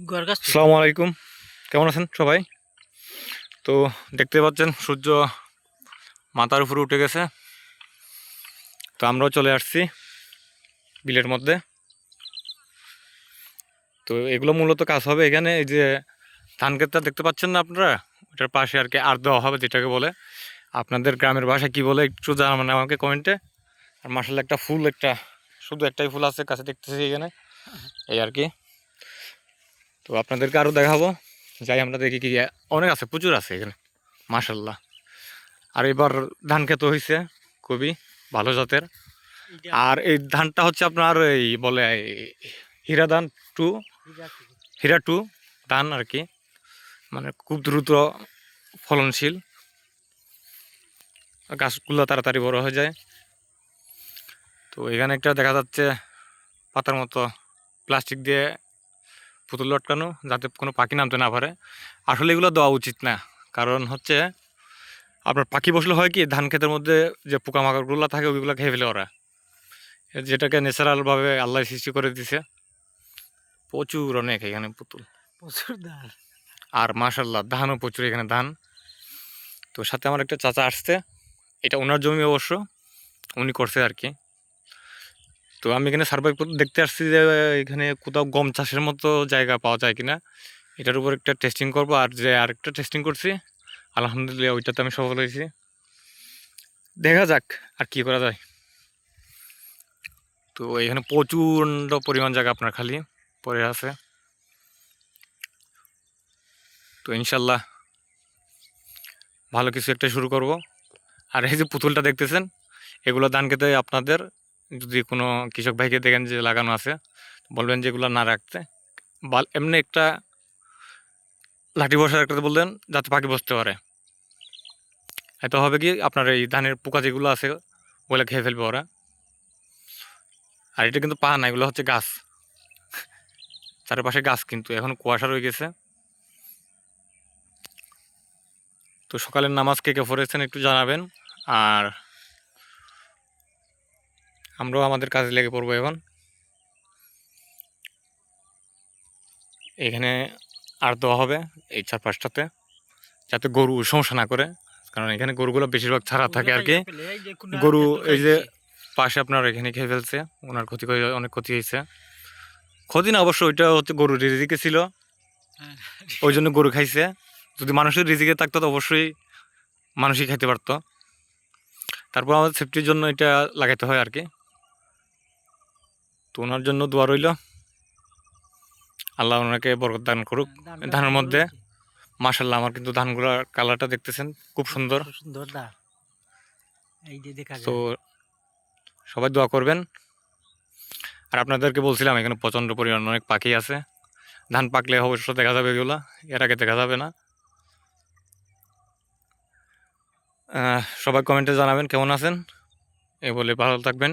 আসসালামু আলাইকুম। কেমন আছেন সবাই? তো দেখতে পাচ্ছেন সূর্য মাথার উপরে উঠে গেছে। তো আমরাও চলে আসছি বিলের মধ্যে। তো এগুলো মূলত কাজ হবে এখানে, এই যে ধান ক্ষেতটা দেখতে পাচ্ছেন না আপনারা? ওটার পাশে আর কি আর দেওয়া হবে যেটাকে বলে। আপনাদের গ্রামের ভাষায় কি বলে একটু জানাবেন আমাকে কমেন্টে। আর মাসাল একটা ফুল, একটা শুধু একটাই ফুল আছে, কাছে দেখতেছি এখানে। এই আর কি। তো আপনাদেরকে আরও দেখাবো। যাই, আমরা দেখি কি অনেক আছে, প্রচুর আছে এখানে মাশাল্লাহ আর এবার ধান খেতে হয়েছে খুবই ভালো জাতের। আর এই ধানটা হচ্ছে আপনার এই বলে হীরা ধান টু, হীরা টু ধান আর কি মানে খুব দ্রুত ফলনশীল। গাছগুলো তাড়াতাড়ি বড় হয়ে যায়। তো এখানে একটা দেখা যাচ্ছে পাতার মতো প্লাস্টিক দিয়ে পুতুল লটকানো যাতে কোনো পাখি নামতে না পারে। আসলে এগুলো দেওয়া উচিত না। কারণ হচ্ছে আপনার পাখি বসলে হয় কি ধান ক্ষেতের মধ্যে যে পোকামাকড়গুলো থাকে ওইগুলো খেয়ে ফেলে ওরা। যেটাকে ন্যাচারালভাবে আল্লাহ সৃষ্টি করে দিছে। প্রচুর অনেক এখানে পুতুল। প্রচুর ধান। আর মাশাল্লাহ ধানও প্রচুর এখানে ধান। তো সাথে আমার একটা চাচা আসছে। এটা ওনার জমি অবশ্য। উনি করছে আর কি। তো আমি এখানে সার্ভে দেখতে আসছি যে, এখানে কোথাও গম চাষের মতো জায়গা পাওয়া যায় কিনা। এটার উপর একটা টেস্টিং করব। আর যে আরেকটা টেস্টিং করছি, আলহামদুলিল্লাহ ওইটাতে আমি সফল হয়েছি। দেখা যাক আর কি করা যায়। তো এখানে প্রচণ্ড পরিমাণ জায়গা আপনার খালি পরে আছে। তো ইনশাল্লাহ ভালো কিছু একটা শুরু করব। আর এই যে পুতুলটা দেখতেছেন, এগুলো ধান খেতে আপনাদের যদি কোনো কৃষক ভাইকে দেখেন যে লাগানো আছে, বলবেন যে এগুলো না রাখতে। বাল, এমনি একটা লাঠি বসা রাখতে বললেন, যাতে পাখি বসতে পারে। এত হবে কি, আপনার এই ধানের পোকা যেগুলো আছে, ওগুলো খেয়ে ফেলবে ওরা। আর এটা কিন্তু পা না, এগুলো হচ্ছে গাছ। চারপাশে গাছ কিন্তু, এখন কুয়াশা রয়ে গেছে। তো সকালের নামাজ কে কে পড়েছেন একটু জানাবেন। আর আমরাও আমাদের কাজে লেগে পড়ব এখন। এখানে আর দেওয়া হবে এই চার পাঁচটাতে যাতে গরু সমস্যা না করে কারণ এখানে গরুগুলো বেশিরভাগ ছাড়া থাকে আর কি। গরু এই যে পাশে আপনার এখানে খেয়ে ফেলছে ওনার ক্ষতি করে অনেক ক্ষতি হয়েছে। ক্ষতি না অবশ্য ওইটা হচ্ছে গরু রিজিকে ছিল। ওই জন্য গরু খাইছে। যদি মানুষের রিজিকে থাকতো তো অবশ্যই মানুষই খাইতে পারতো। তারপর আমাদের সেফটির জন্য এটা লাগাইতে হয় আর কি। তো ওনার জন্য দোয়া রইল। আল্লাহ ওনাকে বরকত দান করুক। ধানের মধ্যে মাশাল্লাহ আমার কিন্তু ধানগুলোর কালারটা দেখতেছেন খুব সুন্দর। সুন্দর তো সবাই দোয়া করবেন। আর আপনাদেরকে বলছিলাম এখানে প্রচণ্ড পরিমাণ অনেক পাখি আছে। ধান পাকলে অবশ্য দেখা যাবে এগুলো এর আগে দেখা যাবে না। সবাই কমেন্টে জানাবেন কেমন আছেন। এ বলে ভালো থাকবেন।